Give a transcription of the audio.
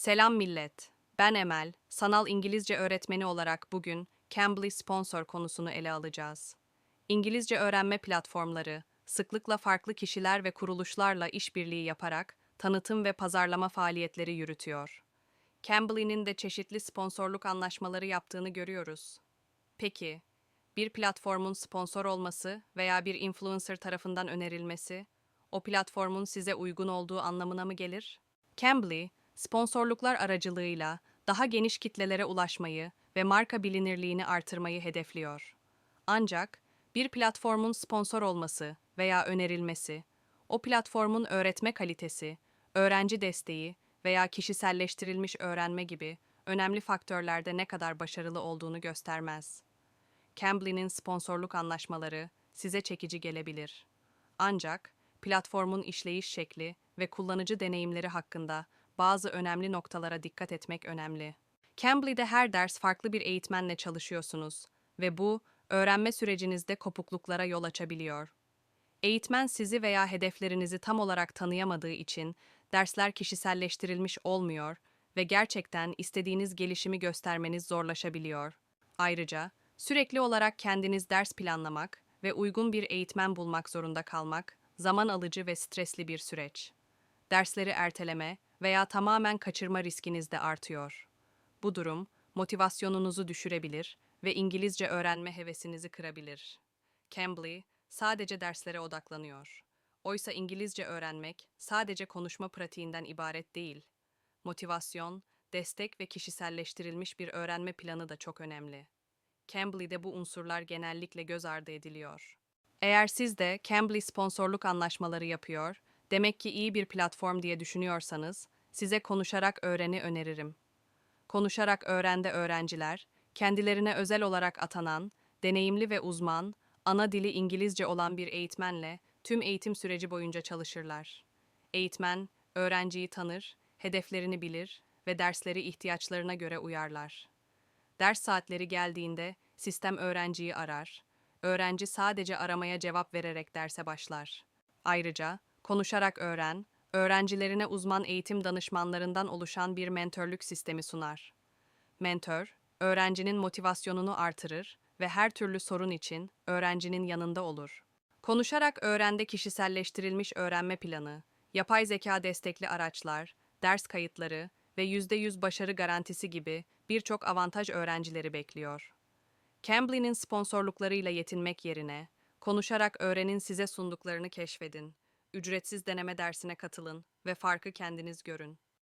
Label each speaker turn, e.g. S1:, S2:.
S1: Selam millet. Ben Emel, sanal İngilizce öğretmeni olarak bugün Cambly sponsor konusunu ele alacağız. İngilizce öğrenme platformları sıklıkla farklı kişiler ve kuruluşlarla işbirliği yaparak tanıtım ve pazarlama faaliyetleri yürütüyor. Cambly'nin de çeşitli sponsorluk anlaşmaları yaptığını görüyoruz. Peki, bir platformun sponsor olması veya bir influencer tarafından önerilmesi, o platformun size uygun olduğu anlamına mı gelir? Cambly, sponsorluklar aracılığıyla daha geniş kitlelere ulaşmayı ve marka bilinirliğini artırmayı hedefliyor. Ancak bir platformun sponsor olması veya önerilmesi, o platformun öğretme kalitesi, öğrenci desteği veya kişiselleştirilmiş öğrenme gibi önemli faktörlerde ne kadar başarılı olduğunu göstermez. Cambly'nin sponsorluk anlaşmaları size çekici gelebilir. Ancak platformun işleyiş şekli ve kullanıcı deneyimleri hakkında bazı önemli noktalara dikkat etmek önemli. Cambly'de her ders farklı bir eğitmenle çalışıyorsunuz ve bu öğrenme sürecinizde kopukluklara yol açabiliyor. Eğitmen sizi veya hedeflerinizi tam olarak tanıyamadığı için dersler kişiselleştirilmiş olmuyor ve gerçekten istediğiniz gelişimi göstermeniz zorlaşabiliyor. Ayrıca sürekli olarak kendiniz ders planlamak ve uygun bir eğitmen bulmak zorunda kalmak zaman alıcı ve stresli bir süreç. Dersleri erteleme veya tamamen kaçırma riskiniz de artıyor. Bu durum motivasyonunuzu düşürebilir ve İngilizce öğrenme hevesinizi kırabilir. Cambly sadece derslere odaklanıyor. Oysa İngilizce öğrenmek sadece konuşma pratiğinden ibaret değil. Motivasyon, destek ve kişiselleştirilmiş bir öğrenme planı da çok önemli. Cambly'de bu unsurlar genellikle göz ardı ediliyor. Eğer siz de Cambly sponsorluk anlaşmaları yapıyor, demek ki iyi bir platform diye düşünüyorsanız, size konuşarak öğreni öneririm. Konuşarak öğrende öğrenciler, kendilerine özel olarak atanan, deneyimli ve uzman, ana dili İngilizce olan bir eğitmenle tüm eğitim süreci boyunca çalışırlar. Eğitmen, öğrenciyi tanır, hedeflerini bilir ve dersleri ihtiyaçlarına göre uyarlar. Ders saatleri geldiğinde sistem öğrenciyi arar. Öğrenci sadece aramaya cevap vererek derse başlar. Ayrıca konuşarak öğren, öğrencilerine uzman eğitim danışmanlarından oluşan bir mentörlük sistemi sunar. Mentor, öğrencinin motivasyonunu artırır ve her türlü sorun için öğrencinin yanında olur. Konuşarak öğrende kişiselleştirilmiş öğrenme planı, yapay zeka destekli araçlar, ders kayıtları ve %100 başarı garantisi gibi birçok avantaj öğrencileri bekliyor. Cambly'nin sponsorluklarıyla yetinmek yerine, konuşarak öğrenin size sunduklarını keşfedin, ücretsiz deneme dersine katılın ve farkı kendiniz görün.